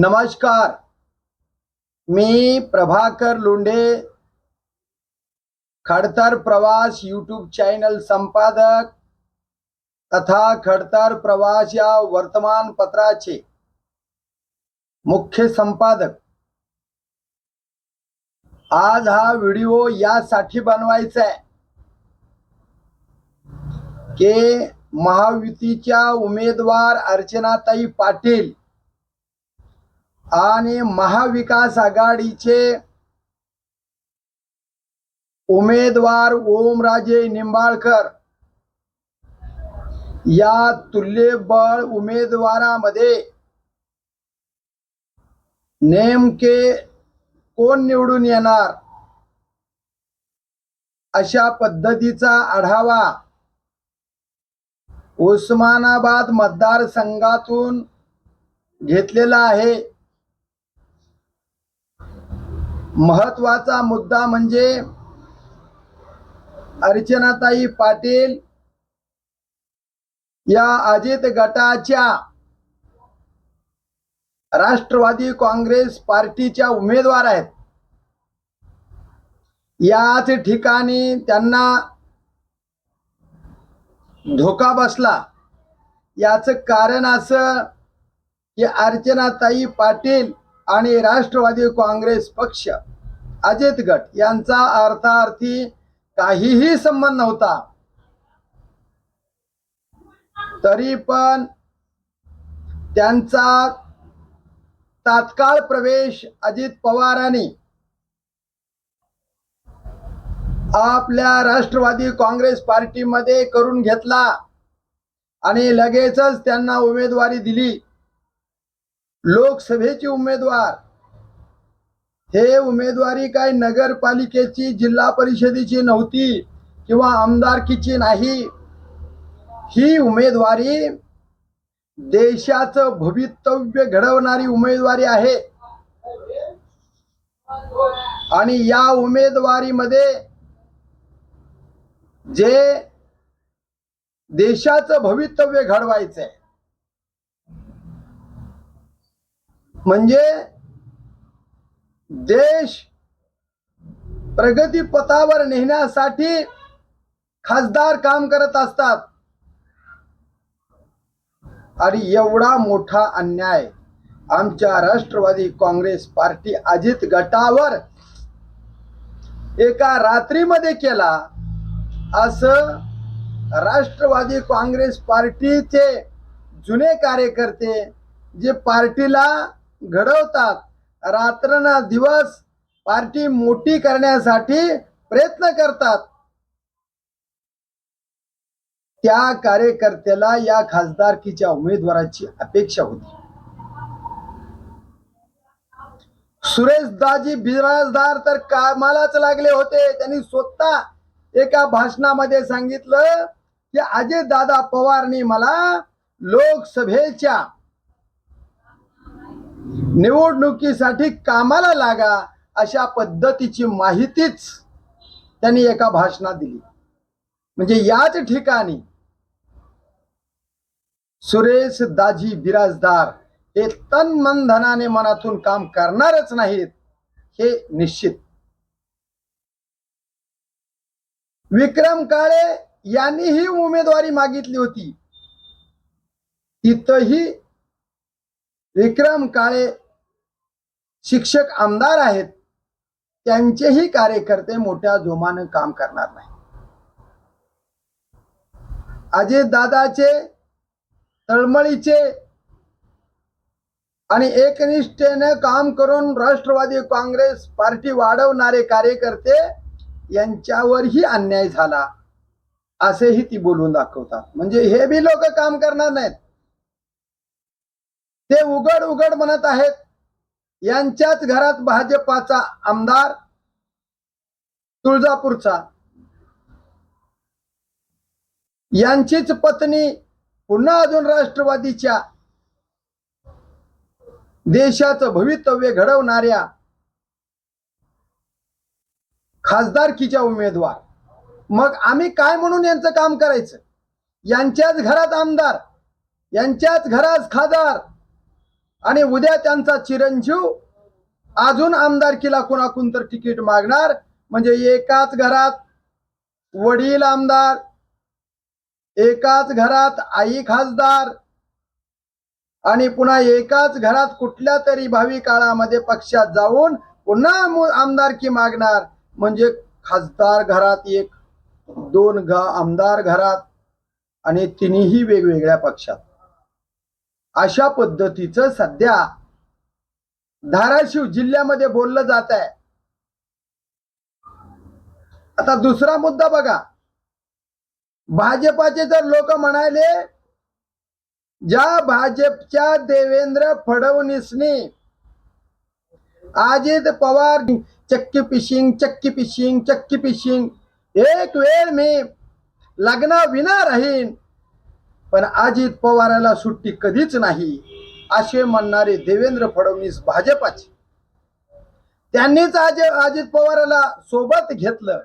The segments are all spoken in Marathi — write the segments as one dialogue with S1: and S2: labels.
S1: नमस्कार. मी प्रभाकर लोंढे खडतर प्रवास यूट्यूब चॅनल संपादक तथा खडतर प्रवास या वर्तमानपत्राचे मुख्य संपादक. आज हा व्हिडिओ यासाठी बनवायचा आहे की महायुतीच्या उमेदवार अर्चनाताई पाटील आणि महाविकास आघाडीचे उमेदवार ओमराजे निंबाळकर. या तुल्यबळ उमेदवारामध्ये नेमके कोण निवडून येणार? अशा पद्धतीचा आढावा उस्मानाबाद मतदारसंघातून घेतलेला आहे. महत्त्वाचा मुद्दा म्हणजे अर्चनाताई पाटील या अजित गटाच्या राष्ट्रवादी काँग्रेस पार्टीच्या उमेदवार आहेत. याच ठिकाणी त्यांना धोका बसला. याचं कारण असं की अर्चनाताई पाटील आणि राष्ट्रवादी काँग्रेस पक्ष अजित गट यांचा अर्थार्थी काहीही संबंध नव्हता. तरी पण त्यांचा तात्काळ प्रवेश अजित पवारांनी आपल्या राष्ट्रवादी काँग्रेस पार्टीमध्ये करून घेतला आणि लगेचच त्यांना उमेदवारी दिली. लोकसभेची उमेदवार. हे उमेदवारी काय नगरपालिकेची जिल्हा परिषदेची नव्हती किंवा आमदारकीची नाही. ही उमेदवारी देशाचं भवितव्य घडवणारी उमेदवारी आहे. आणि या उमेदवारीमध्ये जे देशाचं भवितव्य घडवायचंय म्हणजे देश प्रगती पथावर नेण्यासाठी खासदार काम करत असतात. आणि एवढा मोठा अन्याय आमच्या राष्ट्रवादी काँग्रेस पार्टी अजित गटावर एका रात्रीमध्ये केला असं राष्ट्रवादी काँग्रेस पार्टीचे जुने कार्यकर्ते जे पार्टीला घडवतात. रात्रना दिवस पार्टी मोठी करण्यासाठी प्रयत्न करतात. त्या कार्यकर्त्याला या खासदारकीच्या उमेदवाराची अपेक्षा होती. सुरेश दाजी बिराजदार तर कामालाच लागले होते. त्यांनी स्वतः एका भाषणामध्ये सांगितलं की अजय दादा पवारनी मला लोकसभेच्या निवडणुकीसाठी कामाला लागा अशा पद्धतीची माहितीच त्यांनी एका भाषणात दिली. म्हणजे याच ठिकाणी सुरेश दाजी बिराजदार हे तन मन धनाने मनातून काम करणारच नाहीत हे निश्चित. विक्रम काळे यांनीही उमेदवारी मागितली होती. तिथंही विक्रम काळे शिक्षक आमदार आहेत त्यांचेही कार्यकर्ते मोठ्या जोमानं काम करणार नाही अजित दादाचे तळमळीचे आणि एकनिष्ठेने काम करून राष्ट्रवादी काँग्रेस पार्टी वाढवणारे कार्यकर्ते यांच्यावरही अन्याय झाला असेही ती बोलून दाखवतात. म्हणजे हे बी लोक काम करणार नाहीत. ते उघड उघड म्हणत आहेत यांच्याच घरात भाजपाचा आमदार तुळजापूरचा. यांचीच पत्नी पुन्हा अजून राष्ट्रवादीच्या. देशाचं भवितव्य घडवणाऱ्या खासदारकीच्या उमेदवार. मग आम्ही काय म्हणून यांचं काम करायचं? यांच्याच घरात आमदार यांच्याच घरात खासदार आणि उद्या त्यांचा चिरंजीव अजून आमदारकीला कोणाकून तर तिकीट मागणार? म्हणजे एकाच घरात वडील आमदार एकाच घरात आई खासदार आणि पुन्हा एकाच घरात कुठल्या तरी भावी काळामध्ये पक्षात जाऊन पुन्हा मु- आमदारकी मागणार. म्हणजे खासदार घरात एक दोन घ आमदार घरात आणि तिन्ही वेगवेगळ्या पक्षात. अशा पद्धतीचं सध्या धाराशिव जिल्ह्यामध्ये बोललं जात आहे. आता दुसरा मुद्दा बघा. भाजपाचे जर लोक म्हणाले ज्या भाजपच्या देवेंद्र फडणवीसनी अजित पवार चक्की पिशिंग चक्की पिशिंग चक्की पिशिंग एक वेळ मी लग्ना विना राहीन. पण अजित पवाराला सुट्टी कधीच नाही असे म्हणणारे देवेंद्र फडणवीस भाजपाचे. त्यांनीच आज अजित पवाराला सोबत घेतलं.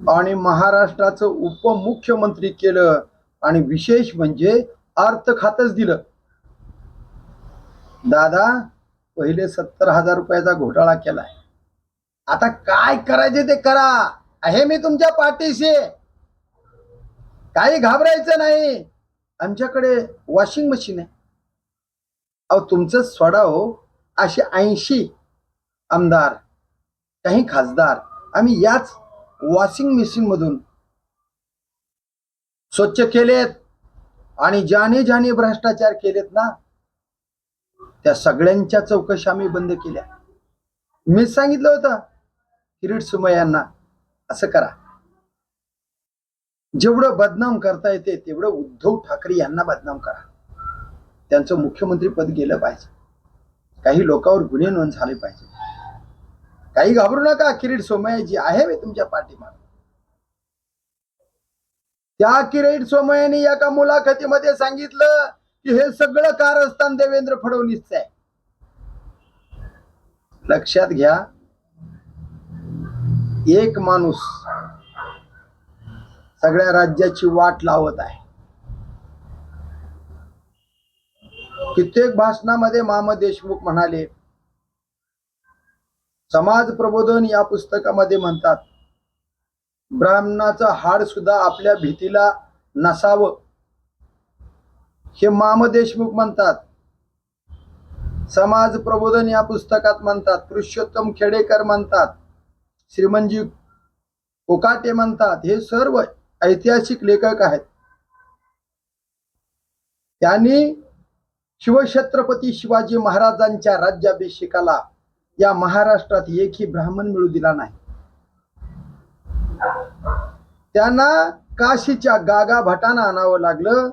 S1: आणि महाराष्ट्राचं उपमुख्यमंत्री केलं आणि विशेष म्हणजे अर्थ खातच दिलं. दादा पहिले सत्तर हजार रुपयाचा घोटाळा केलाय. आता काय करायचे ते करा. हे मी तुमच्या पाठीशी. काही घाबरायचं नाही. आमच्याकडे वॉशिंग मशीन आहे. अहो तुमचं सोडाव असे ऐंशी आमदार काही खासदार आम्ही याच वॉशिंग मशीन मधून स्वच्छ केलेत. आणि ज्याने ज्याने भ्रष्टाचार केलेत ना त्या सगळ्यांच्या चौकशा आम्ही बंद केल्या. मी सांगितलं होतं किरीट सुमयांना असं करा. जेवढं बदनाम करता येते तेवढं उद्धव ठाकरे यांना बदनाम करा. त्यांचं मुख्यमंत्री पद गेलं पाहिजे. काही लोकांवर गुन्हे नोंद झाले पाहिजे. काही घाबरू नका किरीट जी आहे मी तुमच्या पाठीमाग. त्या किरीट सोमयाने एका मुलाखतीमध्ये सांगितलं की हे सगळं कारस्थान देवेंद्र फडणवीसचं आहे. लक्षात घ्या एक माणूस सगळ्या राज्याची वाट लावत आहे. कित्येक भाषणामध्ये मामा देशमुख म्हणाले समाज प्रबोधन या पुस्तकामध्ये म्हणतात ब्राह्मणाचं हाड सुद्धा आपल्या भीतीला नसावं. हे माम देशमुख म्हणतात. समाज प्रबोधन या पुस्तकात म्हणतात पुरुषोत्तम खेडेकर म्हणतात श्रीमंजी कोकाटे म्हणतात हे सर्व ऐतिहासिक लेखक आहेत. त्यांनी शिवछत्रपती शिवाजी महाराजांच्या राज्याभिषेकाला या महाराष्ट्रात एकही ब्राह्मण मिळू दिला नाही. त्यांना काशीच्या गागा भटाना आणावं लागलं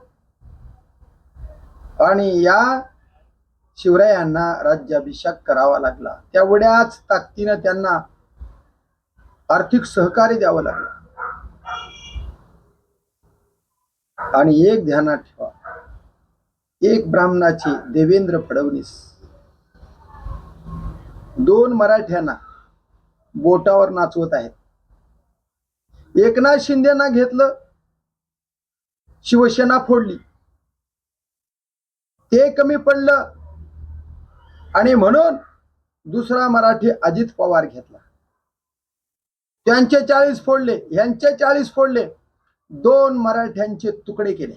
S1: आणि या शिवरायांना राज्याभिषेक करावा लागला. तेवढ्याच ताकदीनं त्यांना आर्थिक सहकार्य द्यावं लागलं. आणि एक ध्यानात ठेवा. एक ब्राह्मणाचे देवेंद्र फडणवीस. दोन मराठ्यांना बोटावर नाचवत आहेत. एकनाथ शिंदेना घेतलं शिवसेना फोडली. ते कमी पडलं आणि म्हणून दुसरा मराठी अजित पवार घेतला. त्यांचे चाळीस फोडले यांचे चाळीस फोडले. दोन मराठ्यांचे तुकडे केले.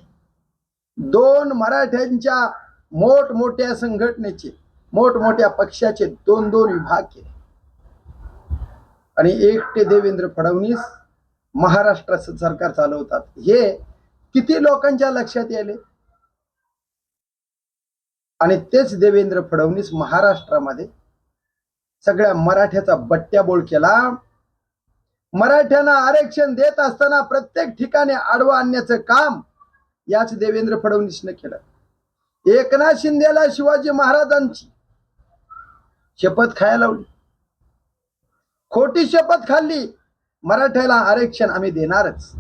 S1: दोन मराठ्यांच्या मोठमोठ्या संघटनेचे मोठमोठ्या पक्षाचे दोन दोन विभाग केले. आणि एकटे देवेंद्र फडणवीस महाराष्ट्र सरकार चालवतात. हे किती लोकांच्या लक्षात आले आणि तेच देवेंद्र फडणवीस महाराष्ट्रामध्ये सगळ्या मराठ्याचा बट्ट्याबोळ केला. मराठ्यांना आरक्षण देत असताना प्रत्येक ठिकाणी आडवं आणण्याचं काम याच देवेंद्र फडणवीसनं केलं. एकनाथ शिंदेला शिवाजी महाराजांची शपथ खायला लावली. खोटी शपथ खाल्ली. मराठ्याला आरक्षण आम्ही देणारच.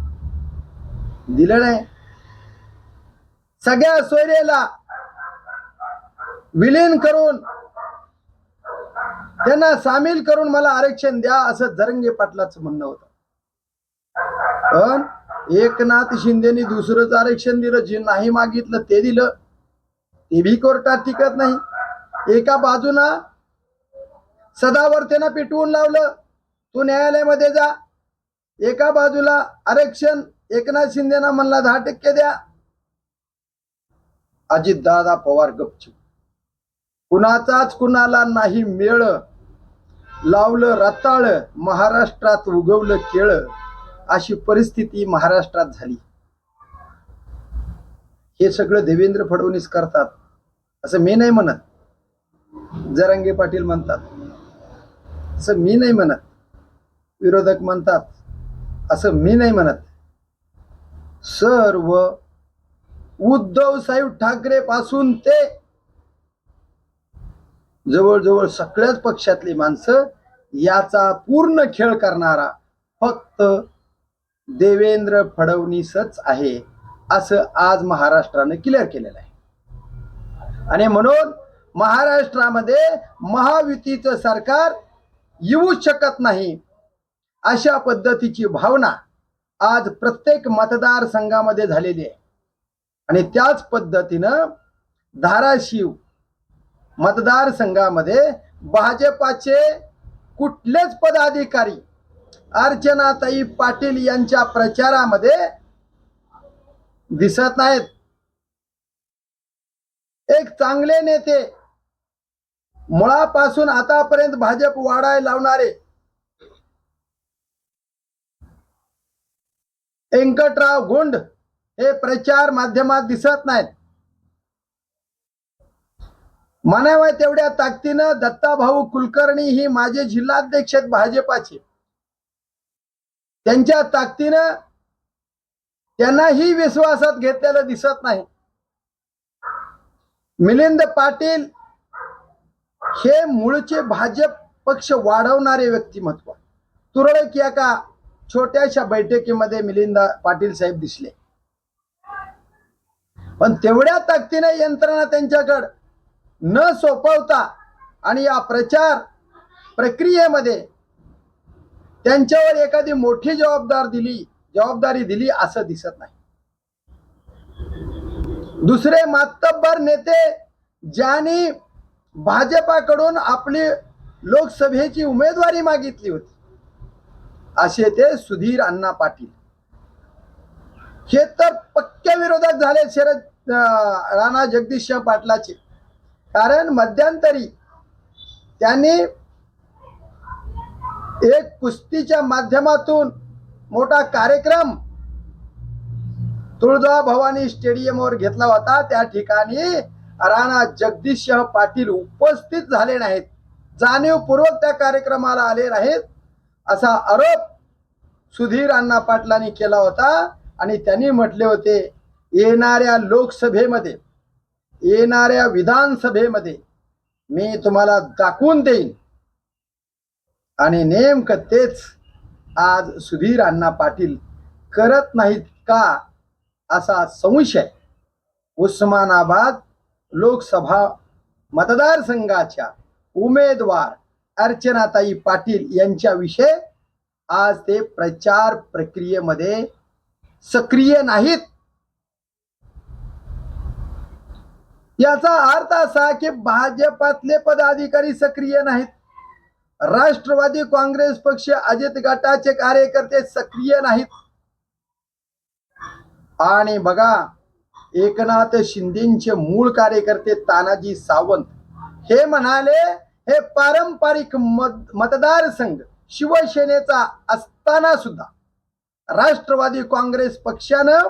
S1: दिलं नाही. सगळ्या सोयरेला विलीन करून त्यांना सामील करून मला आरक्षण द्या असं जरंगे पाटलाचं म्हणणं होतं. पण एकनाथ शिंदेनी दुसरंच आरक्षण दिलं जे नाही मागितलं ते दिलं. ते बी कोर्टात टिकत नाही. एका बाजूला सदावर्तेनं पिटवून लावलं तू न्यायालयामध्ये जा. एका बाजूला आरक्षण एकनाथ शिंदेना म्हणला दहा टक्के द्या. अजितदादा पवार गपचूप. कुणाचाच कुणाला नाही मेळ. लावलं रताळ महाराष्ट्रात उगवलं केळ. अशी परिस्थिती महाराष्ट्रात झाली. हे सगळं देवेंद्र फडणवीस करतात. असं मी नाही म्हणत. जरांगे पाटील म्हणतात. असं मी नाही म्हणत. विरोधक म्हणतात. असं मी नाही म्हणत. सर्व उद्धव साहेब ठाकरे पासून ते जवळजवळ सगळ्याच पक्षातली माणसं याचा पूर्ण खेळ करणारा फक्त देवेंद्र फडणवीसच आहे असं आज महाराष्ट्रानं क्लिअर केलेलं आहे. आणि म्हणून महाराष्ट्रामध्ये महायुतीचं सरकार येऊ शकत नाही अशा पद्धतीची भावना आज प्रत्येक मतदारसंघामध्ये झालेली आहे. आणि त्याच पद्धतीनं धाराशिव मतदारसंघामध्ये भाजपाचे कुठलेच पदाधिकारी अर्चनाताई पाटील यांच्या प्रचारामध्ये दिसत नाहीत. एक चांगले नेते मुळापासून आतापर्यंत भाजप वाढाय लावणारे व्यंकटराव गुंड हे प्रचार माध्यमात दिसत नाहीत. म्हणाव्या तेवढ्या ताकदीनं दत्ताभाऊ कुलकर्णी ही माझे जिल्हाध्यक्ष आहेत भाजपाचे. त्यांच्या ताकदीनं त्यांनाही विश्वासात घेतलेलं दिसत नाही. मिलिंद पाटील हे मूळचे भाजप पक्ष वाढवणारे व्यक्तिमत्व. तुरळक एका छोट्याशा बैठकीमध्ये मिलिंद पाटील साहेब दिसले. पण तेवढ्या ताकदीने यंत्रणा त्यांच्याकडं न सोपवता आणि या प्रचार प्रक्रियेमध्ये त्यांच्यावर एखादी मोठी जबाबदार दिली जबाबदारी दिली असं दिसत नाही. दुसरे मातब्बर नेते ज्यांनी भाजपाकडून आपली लोकसभेची उमेदवारी मागितली होती असे ते सुधीर अण्णा पाटील. हे तर पक्क्या विरोधात झाले शरद राणा जगदीश पाटलाचे. कारण मध्यंतरी त्यांनी एक कुस्तीच्या माध्यमातून मोठा कार्यक्रम तुळजा भवानी स्टेडियमवर घेतला होता. त्या ठिकाणी राणा जगदीशसिंह पाटील उपस्थित झाले नाहीत. जाणीवपूर्वक त्या कार्यक्रमाला आले नाहीत. असा आरोप सुधीर अण्णा पाटलांनी केला होता आणि त्यांनी म्हटले होते येणाऱ्या लोकसभेमध्ये येणाऱ्या विधानसभेमध्ये मी तुम्हाला दाखवून देईन. आणि नेमकं तेच आज सुधीर अण्णा पाटील करत नाहीत का असा संशय उस्मानाबाद लोकसभा मतदारसंघाच्या उमेदवार अर्चनाताई पाटील यांच्याविषयी आज ते प्रचार प्रक्रियेमध्ये सक्रिय नाहीत. याचा अर्थ असा की भाजपातले पदाधिकारी सक्रिय नाहीत. राष्ट्रवादी काँग्रेस पक्ष अजित गटाचे कार्यकर्ते सक्रिय नाहीत. आणि बघा एकनाथ शिंदेचे मूळ कार्यकर्ते तानाजी सावंत हे म्हणाले हे पारंपरिक मत मतदारसंघ शिवसेनेचा असताना सुद्धा राष्ट्रवादी काँग्रेस पक्षानं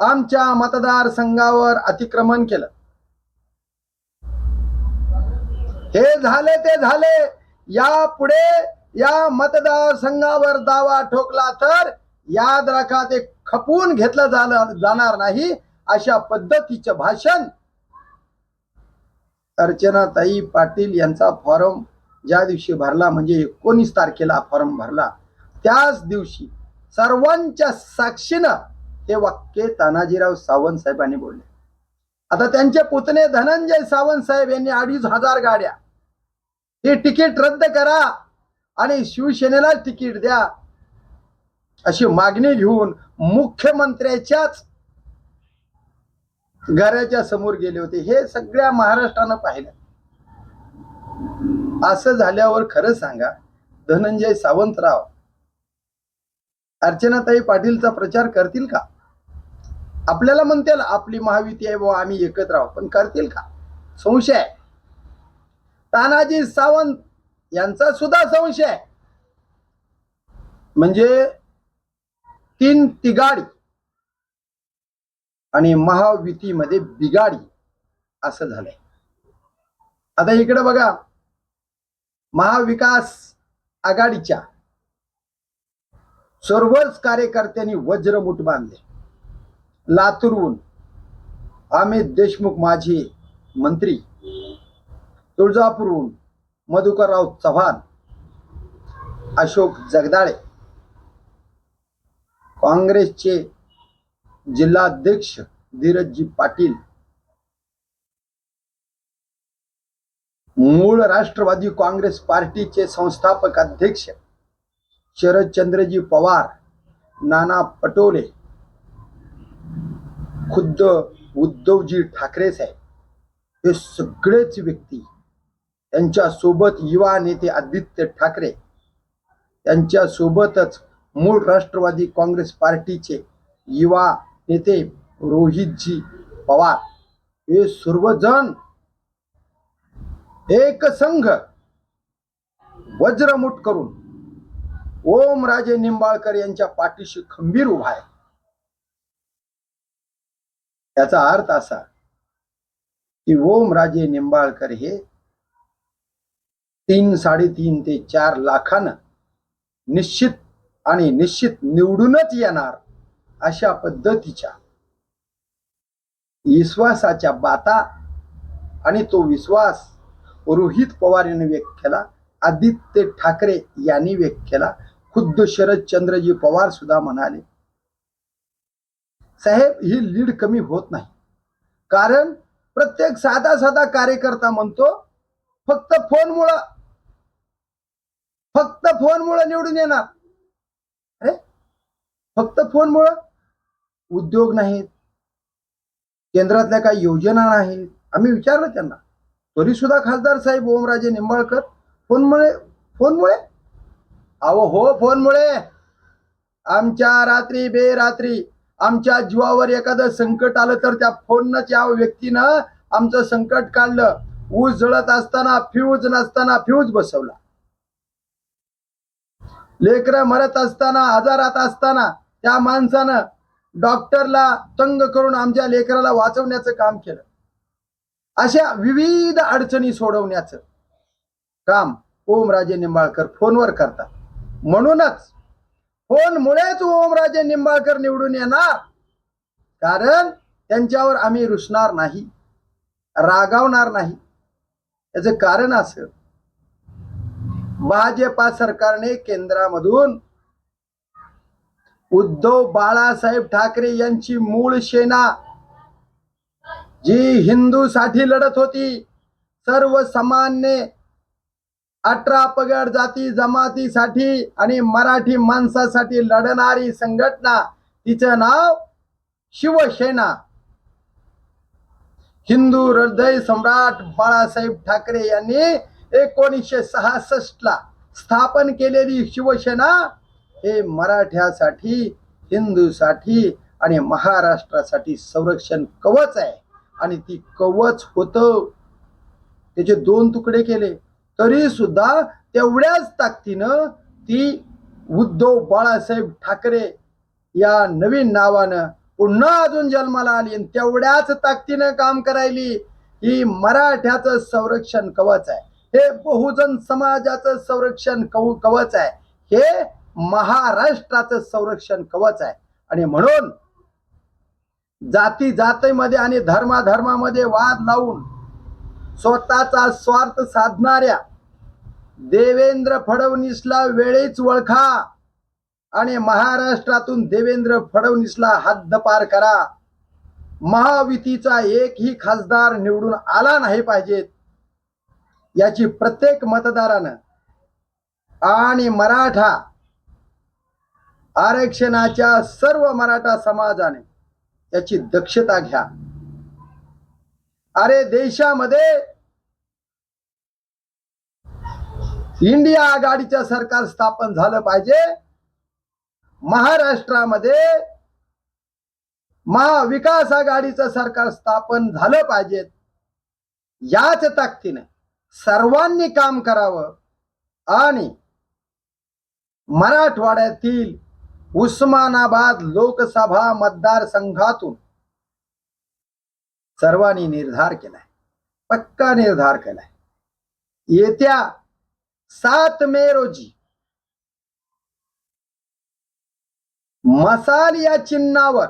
S1: आमच्या मतदारसंघावर अतिक्रमण केलं. हे झाले ते झाले. या पुढे या मतदारसंघावर दावा ठोकला तर याद राखा ते खपवून घेतलं जाणार जाणार नाही अशा पद्धतीचं भाषण अर्चनाताई पाटील यांचा फॉर्म ज्या दिवशी भरला म्हणजे एकोणीस तारखेला फॉर्म भरला त्याच दिवशी सर्वांच्या साक्षीनं हे वाक्य तानाजीराव सावंत साहेबांनी बोलले. आता त्यांचे पुतणे धनंजय सावंत साहेब यांनी अडीच हजार गाड्या. हे तिकीट रद्द करा आणि शिवसेनेला तिकीट द्या अशी मागणी घेऊन मुख्यमंत्र्याच्याच घराच्या समोर गेले होते. हे सगळ्या महाराष्ट्रानं पाहिलं. असं झाल्यावर खरं सांगा धनंजय सावंतराव अर्चनाताई पाटीलचा प्रचार करतील का? आपल्याला म्हणतील आपली महायुती आहे बुवा आम्ही एकत्र आहोत. पण करतील का? संशय आहे. तानाजी सावंत यांचा सुद्धा संशय आहे. म्हणजे तीन तिगाडी आणि महायुतीमध्ये बिगाडी असं झालंय. आता इकडे बघा महाविकास आघाडीच्या सर्वच कार्यकर्त्यांनी वज्रमुठ बांधले. लातूरहून अमित देशमुख माझे मंत्री तुळजापूरहून मधुकरराव चव्हाण अशोक जगदाळे काँग्रेसचे जिल्हाध्यक्ष धीरजजी पाटील मूळ राष्ट्रवादी काँग्रेस पार्टीचे संस्थापक अध्यक्ष शरदचंद्रजी पवार नाना पटोले खुद्द उद्धवजी ठाकरे साहेब हे सगळेच व्यक्ती त्यांच्यासोबत युवा नेते आदित्य ठाकरे त्यांच्या सोबतच मूळ राष्ट्रवादी काँग्रेस पार्टीचे युवा नेते रोहितजी पवार हे सर्वजण एक संघ वज्रमुठ करून ओम राजे निंबाळकर यांच्या पाठीशी खंबीर उभा आहे. याचा अर्थ असा की ओम राजे निंबाळकर हे तीन साडेतीन ते चार लाखानं निश्चित आणि निश्चित निवडूनच येणार अशा पद्धतीच्या विश्वासाच्या बाता आणि तो विश्वास रोहित पवार यांनी व्यक्त केला. आदित्य ठाकरे यांनी व्यक्त केला. खुद्द शरदचंद्रजी पवार सुद्धा म्हणाले साहेब ही लीड कमी होत नाही. कारण प्रत्येक साधा साधा कार्यकर्ता म्हणतो फक्त फोनमुळं फक्त फोनमुळं निवडून येणार. अरे फक्त फोनमुळं? उद्योग नाहीत केंद्रातल्या काही योजना नाहीत. आम्ही विचारलं त्यांना. तरी सुद्धा खासदार साहेब ओमराजे निंबाळकर फोनमुळे फोनमुळे? अहो हो फोनमुळे. आमच्या रात्री बेरात्री आमच्या जीवावर एखादं संकट आलं तर त्या फोननच या व्यक्तीनं आमचं संकट काढलं. ऊस जळत असताना फ्यूज नसताना फ्यूज बसवला. लेकरं मरत असताना आजारात असताना त्या माणसानं डॉक्टरला तंग करून आमच्या लेकराला वाचवण्याचं काम केलं. अशा विविध अडचणी सोडवण्याचं काम ओमराजे निंबाळकर फोनवर करतात. म्हणूनच फोनमुळेच ओमराजे निंबाळकर निवडून येणार. कारण त्यांच्यावर आम्ही रुसणार नाही रागावणार नाही. याचं कारण असं भाजपा सरकारने केंद्रामधून उद्धव बाळासाहेब ठाकरे यांची मूळ सेना जी हिंदूसाठी लढत होती सर्वसामान्य अठरा पगड जाती जमातीसाठी आणि मराठी माणसासाठी लढणारी संघटना तिचं नाव शिवसेना. हिंदू हृदय सम्राट बाळासाहेब ठाकरे यांनी एकोणीसशे सहासष्ट ला स्थापन केलेली शिवसेना हे मराठ्यासाठी हिंदूसाठी आणि महाराष्ट्रासाठी संरक्षण कवच आहे. आणि ती कवच होत. त्याचे दोन तुकडे केले. तरी सुद्धा तेवढ्याच ताकदीनं ती उद्धव बाळासाहेब ठाकरे या नवीन नावानं पुन्हा अजून जन्माला आली आणि तेवढ्याच ताकदीनं काम करायली. ही मराठ्याचं संरक्षण कवच आहे. हे बहुजन समाजाचं संरक्षण कव कवच आहे. हे महाराष्ट्राचं संरक्षण कवच आहे. आणि म्हणून जाती जातीमध्ये आणि धर्माधर्मामध्ये वाद लावून स्वतःचा स्वार्थ साधणाऱ्या देवेंद्र फडणवीसला वेळीच ओळखा आणि महाराष्ट्रातून देवेंद्र फडणवीसला हद्दपार करा. महायुतीचा एकही खासदार निवडून आला नाही पाहिजेत याची प्रत्येक मतदारानं आणि मराठा आरक्षणाच्या सर्व मराठा समाजाने याची दक्षता घ्या. अरे देशामध्ये इंडिया आघाडीचं सरकार स्थापन झालं पाहिजे. महाराष्ट्रामध्ये महाविकास आघाडीचं सरकार स्थापन झालं पाहिजे. याच ताकदीने सर्वांनी काम करावं आणि मराठवाड्यातील उस्मानाबाद लोकसभा मतदारसंघातून सर्वांनी निर्धार केलाय. पक्का निर्धार केलाय. येत्या सात मे रोजी मसाल या चिन्हावर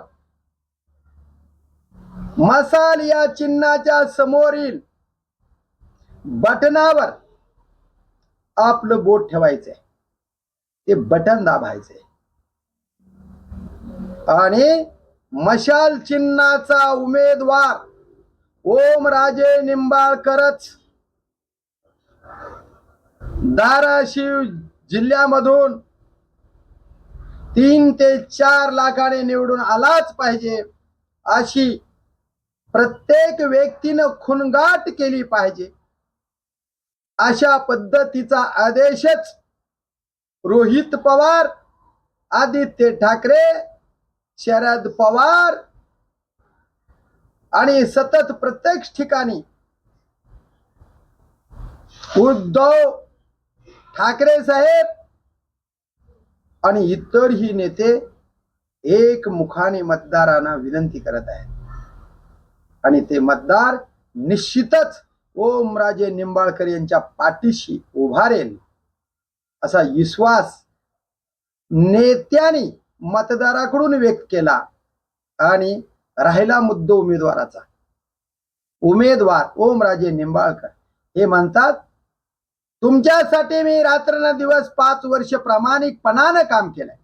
S1: मसाल या चिन्हाच्या समोरील बटनावर आपलं बोट ठेवायचंय. ते बटन दाबायचंय. आणि मशाल चिन्हाचा उमेदवार ओमराजे निंबाळकरच. धाराशिव जिल्ह्यामधून तीन ते चार लाखाने निवडून आलाच पाहिजे अशी प्रत्येक व्यक्तीनं खुणगाट केली पाहिजे. अशा पद्धतीचा आदेशच रोहित पवार आदित्य ठाकरे शरद पवार आणि सतत प्रत्येक ठिकाणी उद्धव ठाकरे साहेब आणि इतरही नेते एक मुखाने मतदारांना विनंती करत आहेत. आणि ते मतदार निश्चितच ओमराजे निंबाळकर यांच्या पाठीशी उभारेल असा विश्वास नेत्यांनी मतदाराकडून व्यक्त केला आणि राहिला मुद्दा उमेदवाराचा. उमेदवार ओमराजे निंबाळकर. हे म्हणतात तुमच्यासाठी मी रात्र दिवस पाच वर्ष प्रामाणिकपणानं काम केलंय.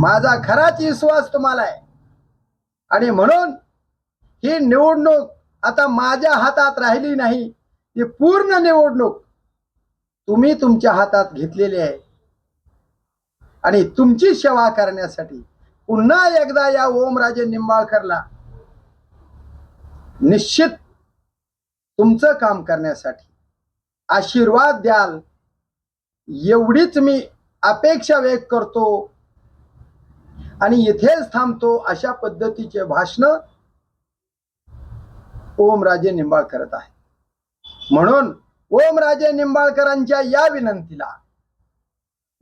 S1: माझा खराच विश्वास तुम्हाला आहे. आणि म्हणून ही निवडणूक आता माझ्या हातात राहिली नाही ती पूर्ण निवडणूक तुम्ही तुमच्या हातात घेतलेली आहे. आणि तुमची सेवा करण्यासाठी पुन्हा एकदा या ओमराजे निंबाळकरला निश्चित तुमचं काम करण्यासाठी आशीर्वाद द्याल. एवढीच मी अपेक्षा व्यक्त करतो. आणि इथेच थांबतो अशा पद्धतीचे भाषण ओमराजे निंबाळ करत आहे म्हणून ओमराजे निंबाळकरांच्या या विनंतीला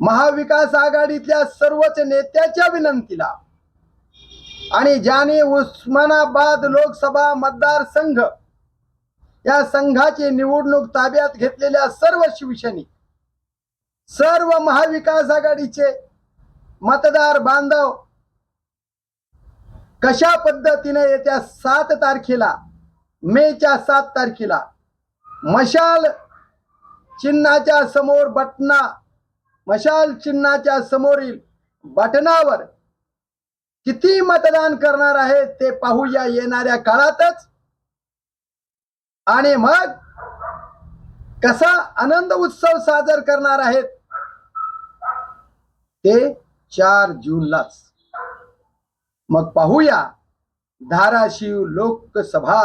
S1: महाविकास आघाडीतल्या सर्वच नेत्याच्या विनंतीला. आणि ज्याने उस्मानाबाद लोकसभा मतदारसंघ या संघाची निवडणूक ताब्यात घेतलेल्या सर्व शिवसैनिक सर्व महाविकास आघाडीचे मतदार बांधव कशा पद्धतीने येत्या सात तारखेला मेच्या सात तारखेला मशाल चिन्हाच्या समोर बटना मशाल चिन्हाच्या समोरील बटनावर किती मतदान करणार आहेत ते पाहूया येणाऱ्या काळातच. आणि मग कसा आनंद उत्सव साजर करणार आहेत ते चार जूनलाच. मग पाहूया धाराशिव लोकसभा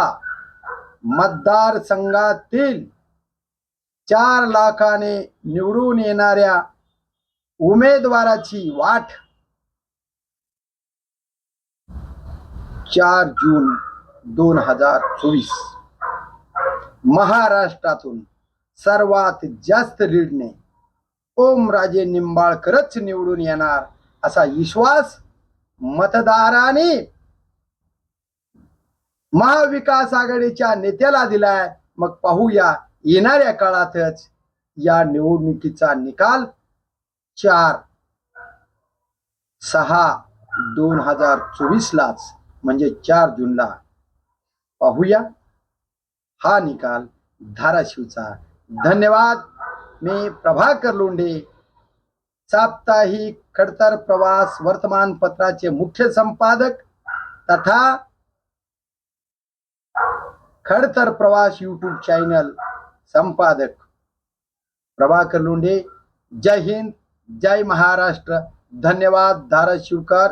S1: मतदारसंघातील चार लाखाने निवडून येणाऱ्या उमेदवाराची वाट चार जून दोन हजार चोवीस. महाराष्ट्रातून सर्वात जास्त लीडने ओमराजे निंबाळकरच निवडून येणार असा विश्वास मतदाराने महाविकास आघाडीच्या नेत्याला दिलाय. मग पाहूया येणाऱ्या काळातच या निवडणुकीचा निकाल चार सहा दोन हजार चोवीसलाच म्हणजे चार जूनला. पाहूया. हा निकाल धाराशिवचा. धन्यवाद. मी प्रभाकर लोंढे. साप्ताहिक खडतर प्रवास वर्तमानपत्राचे मुख्य संपादक तथा खडतर प्रवास यूट्यूब चॅनल संपादक प्रभाकर लोंढे. जय हिंद. जय महाराष्ट्र। धन्यवाद धाराशिवकर